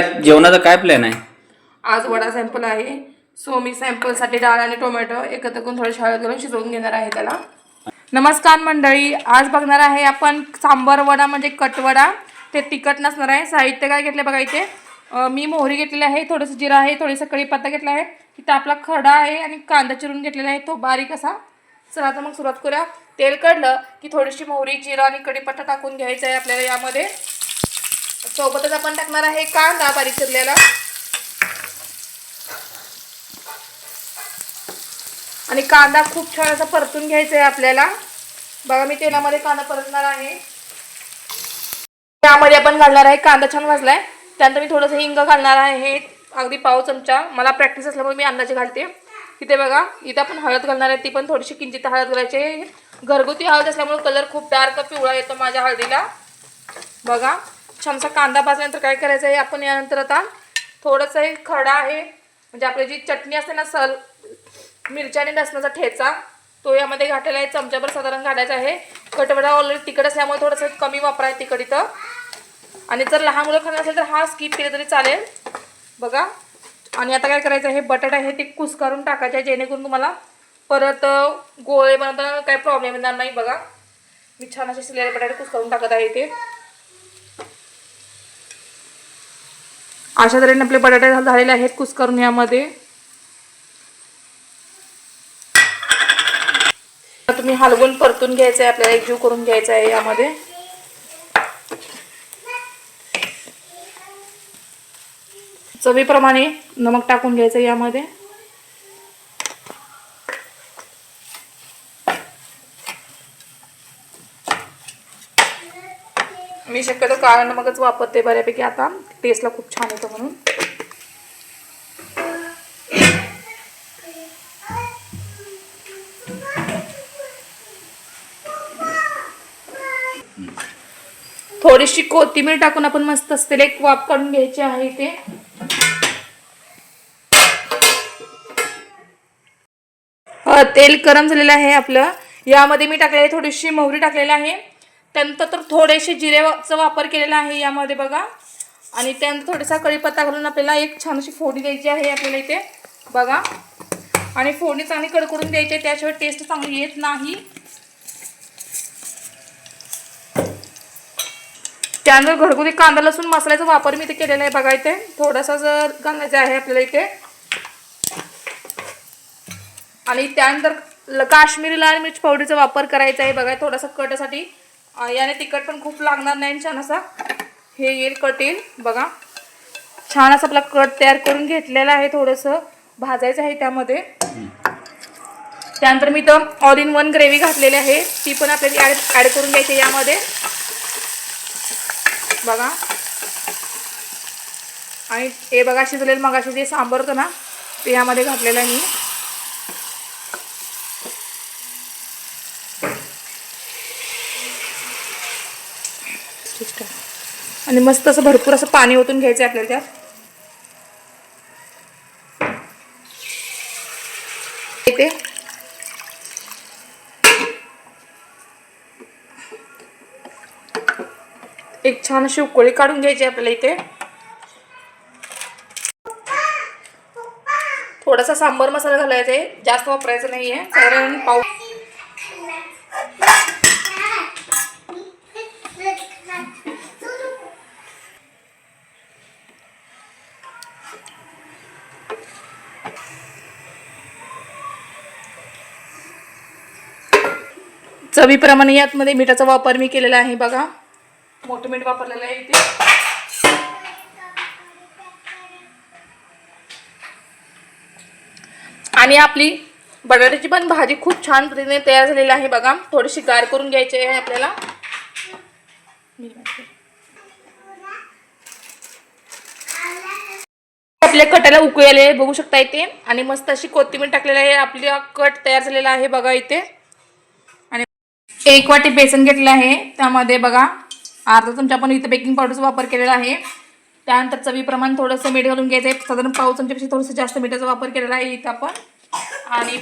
जेवणाचा काय प्लॅन आहे? आज वडा सॅम्पल आहे. सो मी सॅम्पलसाठी डाळ आणि टोमॅटो एकत्र करून थोडं शाळेत घालून शिजवून घेणार आहे त्याला. नमस्कार मंडळी आज बघणार आहे आपण सांबर वडा म्हणजे कटवडा ते तिखट नसणार आहे. साहित्य काय घेतलं बघा इथे? मी मोहरी घेतलेली आहे थोडंसं जिरा आहे थोडंसं कढीपत्ता घेतला आहे. तिथं आपला खडा आहे आणि कांदा चिरून घेतलेला आहे. तो बारीक असा. चला आता मग सुरुवात करूया. तेल काढलं की थोडीशी मोहरी जिरा आणि कढीपत्ता टाकून घ्यायचा आहे आपल्याला यामध्ये. सोबतच आपण टाकणार आहे कांदा बारीक चिरलेला आणि कांदा खूप छान असा परतून घ्यायचा आहे आपल्याला. बघा मी तेलामध्ये कांदा परतणार आहे. त्यामध्ये आपण घालणार आहे कांदा छान भाजलाय. त्यानंतर मी थोडंसं हिंग घालणार आहे. अगदी पाव चमचा. मला प्रॅक्टिस असल्यामुळे मी अंदाजे घालते. तिथे बघा इथं आपण हळद घालणार आहे. ती पण थोडीशी किंचित हळद घालायची घरगुती हळद असल्यामुळे कलर खूप डार्क पिवळा येतो माझ्या हळदीला. बघा. छानसा कांदा भाजल्यानंतर काय करायचं आहे? आपण यानंतर आता थोडंसं हे खडा आहे म्हणजे आपली जी चटणी असते ना सल मिरच्या आणि लसणाचा ठेचा तो यामध्ये घातलेला आहे. चमच्याभर साधारण घालायचा आहे. कटवडा ऑलरेडी तिखट असल्यामुळे थोडंसं कमी वापराय तिखट इथं. आणि जर लहान मुलं खाणार असेल तर हा स्किप केलं तरी चालेल. बघा. आणि आता काय करायचं आहे? बटाटा हे ते कुस्कारून टाकायचं आहे जेणेकरून तुम्हाला परत गोळे बनवताना काही प्रॉब्लेम येणार नाही. बघा. मी छान असे शिलेले बटाटे कुस्कारून टाकत आहे ते अशा तऱ्हेने आपले बटाटे झालेले आहेत कुस्करून यामध्ये. तुम्ही हलवून परतून घ्यायचं आहे आपल्याला एकजीव करून घ्यायचा आहे यामध्ये. चवीप्रमाणे नमक टाकून घ्यायचं यामध्ये. मी शक्यतो काळा नमकच वापरते बऱ्यापैकी. आता टेस्टला खूप छान येतो म्हणून. थोडीशी कोथिंबीर टाकून आपण मस्त असतील एक वाफ काढून घ्यायची आहे इथे. तेल गरम झालेलं आहे आपलं. यामध्ये मी टाकलेली थोडीशी मोहरी टाकलेली आहे. त्यानंतर तर थोडेसे जिरेचा वापर केलेला आहे यामध्ये बघा. आणि त्यानंतर थोडासा कढीपत्ता घालून आपल्याला एक छानशी फोडणी द्यायची आहे आपल्याला इथे. बघा. आणि फोडणी चांगली कडकडून द्यायची आहे त्याशिवाय टेस्ट चांगली येत नाही. त्यानंतर घरगुती कांदा लसूण मसाल्याचा वापर मी इथे केलेला आहे बघा इथे. थोडासा जर घालायचा आहे आपल्याला इथे. आणि त्यानंतर ल- काश्मीरी लाल मिर्च पावडरचा वापर करायचा आहे बघा थोडासा कटसाठी. याने तिखट पण खूप लागणार नाही छान असा हे येईल कट येईल बघा. छान असा आपला कट तयार करून घेतलेला आहे थोडंसं. भाजायचं आहे त्यामध्ये. त्यानंतर मी तर ऑल इन वन ग्रेव्ही घातलेली आहे. ती पण आपल्याला ॲड ॲड करून घ्यायची यामध्ये. बघा. आणि हे बघा शिजलेलं मगाशी जे सांबर होतं ना ते यामध्ये घातलेलं आहे मी. आणि मस्त असं भरपूर असं पाणी ओतून घ्यायचं आहे आपल्याला त्यात. एक छान अशी उकळी काढून घ्यायची आहे आपल्याला इथे. थोडासा सांबर मसाला घालायचा आहे जास्त वापरायचा नाही आहे कारण पाऊस चवीप्रमाणे यातमध्ये मिठाचा वापर मी केलेला आहे बघा. मोठं मीठ वापरलेलं आहे इथे. आणि आपली बटाट्याची पण भाजी खूप छान पद्धतीने तयार झालेली आहे बघा. थोडीशी गार करून घ्यायची आहे आपल्याला. आपल्या कटाला उकळी आहे. बघू शकता इथे. आणि मस्त अशी कोथिंबीर टाकलेली आहे. आपला कट तयार झालेला आहे बघा इथे. आणि एक वाटी बेसन घेतलं आहे. त्यामध्ये बघा अर्धा चमचा आपण इथं बेकिंग पावडरचा वापर केलेला आहे. त्यानंतर चवीप्रमाणे थोडंसं मीठ घालून घ्यायचं आहे साधारण पाव चमच्यापेक्षा थोडंसं जास्त मिठाचा वापर केलेला आहे इथं आपण. आणि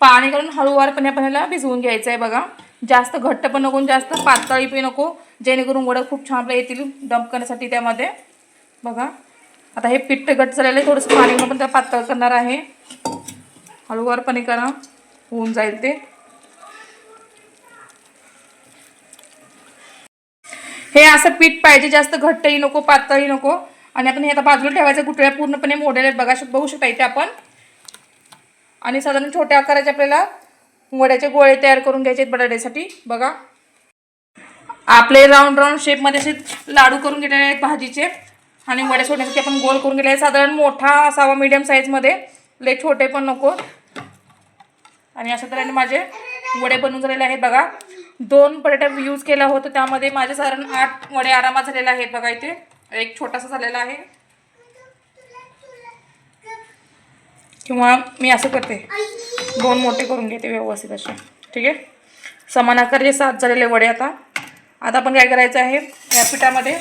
पाणी घालून हळूवारपणे आपण याला भिजवून घ्यायचं आहे बघा. जास्त घट्ट पण नको जास्त पातळी पण नको. जेणेकरून वडं खूप छान आपल्या येतील. डंप करण्यासाठी त्यामध्ये. बघा. आता हे पीठ घट झालेलं आहे थोडंसं पाणी पण त्या पातळ करणार आहे. हळूवारपणे करा होऊन जाईल ते. हे असं पीठ पाहिजे जास्त घट्टही नको पातळही नको. आणि आपण हे आता बाजूला ठेवायचं गुठळ्या पूर्णपणे मोडलेल्या आहेत. बघा बघू शकता इथे आपण. आणि साधारण छोट्या आकाराचे आपल्याला वड्याचे गोळे तयार करून घ्यायचे आहेत बटाट्यासाठी. बघा. आपले राऊंड राऊंड शेपमध्ये असे लाडू करून घेतलेले आहेत भाजीचे. आणि वड्या सोडण्यासाठी आपण गोल करून गेले साधारण मोठा असावा मीडियम साईजमध्ये लय छोटे पण नको. आणि अशा तऱ्हेने माझे वडे बनून झालेले आहेत बघा. दोन बटाटा यूज केला होता त्यामध्ये माझे साधारण आठ वडे आरामात झालेले आहेत बघा इथे. एक छोटासा झालेला आहे. किंवा मी असं करते. दोन मोठे करून घेते व्यवस्थित असे. ठीक आहे? समान आकाराचे सात झालेले वडे आता. आता आपण काय करायचं आहे? या पिठामध्ये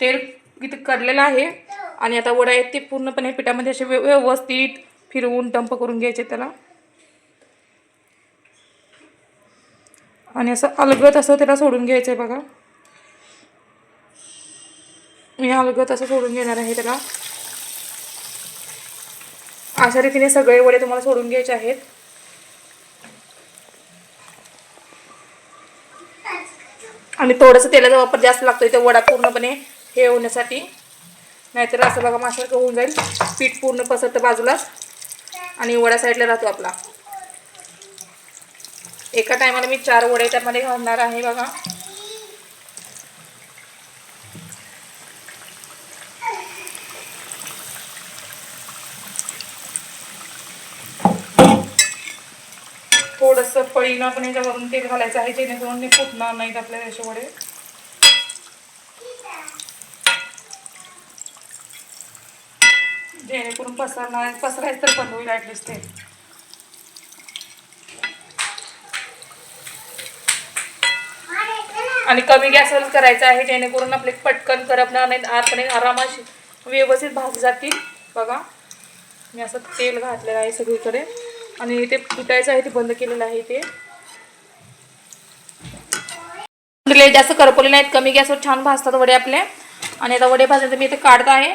तेल इथे कडलेलं आहे. आणि आता वडा आहेत ते पूर्णपणे पिठामध्ये असे व्यवस्थित फिरवून डंप करून घ्यायचे त्याला. आणि असं अलगत असं त्याला सोडून घ्यायचं आहे बघा. मी अलगत असं सोडून घेणार आहे त्याला. अशा रीतीने सगळे वडे तुम्हाला सोडून घ्यायचे आहेत. आणि थोडंसं तेलाचा वापर जास्त लागतो इथे वडा पूर्णपणे हे होण्यासाठी. नाहीतर असं बघा माशासारखं होऊन जाईल. पीठ पूर्ण पसरतं बाजूलाच आणि वडा साईडला राहतो आपला. एका टायमाला मी चार वडे त्यामध्ये घालणार आहे बघा. थोडंसं पळीनं पण याच्यावरून तेल घालायचं आहे जेणेकरून ते फुटणार नाहीत आपल्या वडे. जेणेकरून पसरणार पसरायचं तर बंद होईल ॲटलिस्ट ते. आणि कमी गॅसवर करायचं आहे जेणेकरून आपले पटकन करपणार नाहीत आतपणे आरामात व्यवस्थित भाजी जातील. बघा मी असं तेल घातलेलं आहे सगळीकडे. आणि ते फुटायचं आहे ते बंद केलेलं आहे ते. जास्त करपवले नाहीत कमी गॅसवर छान भाजतात वडे आपले. आणि आता वडे भाजण्याचं मी इथे काढत आहे.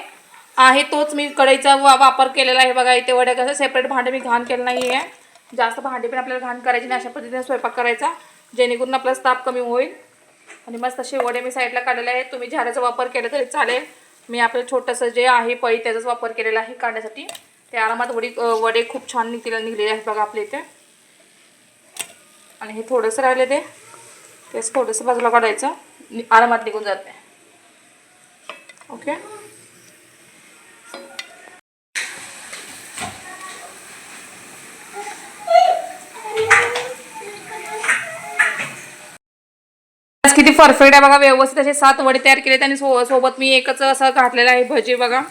आहे तोच मी कढईचा वा वापर केलेला आहे. बघा इथे वड्या कसं सेपरेट भांडे मी घाण केलं नाही आहे जास्त भांडे पण आपल्याला घाण करायची नाही अशा पद्धतीने स्वयंपाक करायचा. जेणेकरून आपला ताप कमी होईल. आणि मस्त असे वडे मी साईडला काढलेले आहेत. तुम्ही झाडाचा वापर केला तरी चालेल. मी आपलं छोटंसं जे आहे पळी त्याचाच वापर केलेला आहे काढण्यासाठी. ते आरामात वडी वडे खूप छान निघतील निघलेले आहेत बघा आपल्या इथे. आणि हे थोडंसं राहिले ते. तेच थोडंसं बाजूला काढायचं. आरामात निघून जाते. ओके? किती परफेक्ट आहे बघा व्यवस्थित असे सात वडे तयार केलेत आणि सो सोबत मी एकच असं घातलेलं आहे भजी बघा.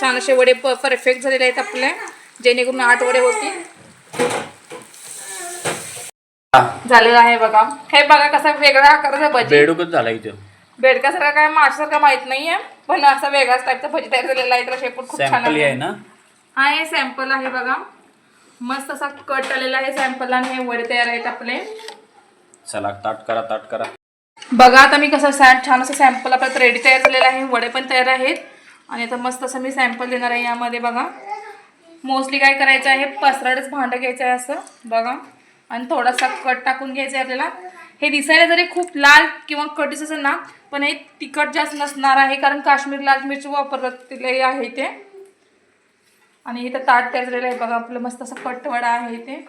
छान असे वडे प परफेक्ट झालेले आहेत आपले जेणेकरून आठ वडे होतील. झालेलं आहे बघा. हे बघा कसा वेगळा आकाराचा भजी. बेडूकच झाला इथे. बेडकासारखा काय माशासारखा माहीत नाहीये पण असा वेगळाच टाईपचा भजी तयार झालेला आहे त्याला शेपूट खूप छान सॅम्पल आहे. ना? हा हे सॅम्पल आहे बघा. मस्त असा कट आलेला आहे सॅम्पल आणि हे वडे तयार आहेत आपले. चला ताट करा ताट करा. बघा आता मी कसं सॅट छान असं सॅम्पल आपल्याला रेडी तयार झालेलं आहे वडे पण तयार आहेत. आणि आता मस्त असं मी सॅम्पल देणार आहे यामध्ये बघा. मोस्टली काय करायचं आहे पसरटच भांडं घ्यायचं आहे असं बघा. आणि थोडासा कट टाकून घ्यायचं आहे आपल्याला. हे दिसायला जरी खूप लाल किंवा कटीस असेल ना पण हे तिखट जास्त नसणार आहे कारण काश्मीर लाल मिरची वापरलेली आहे ते. आणि इथं ताट तयार झालेलं आहे बघा आपलं मस्त असं कटवडा आहे ते.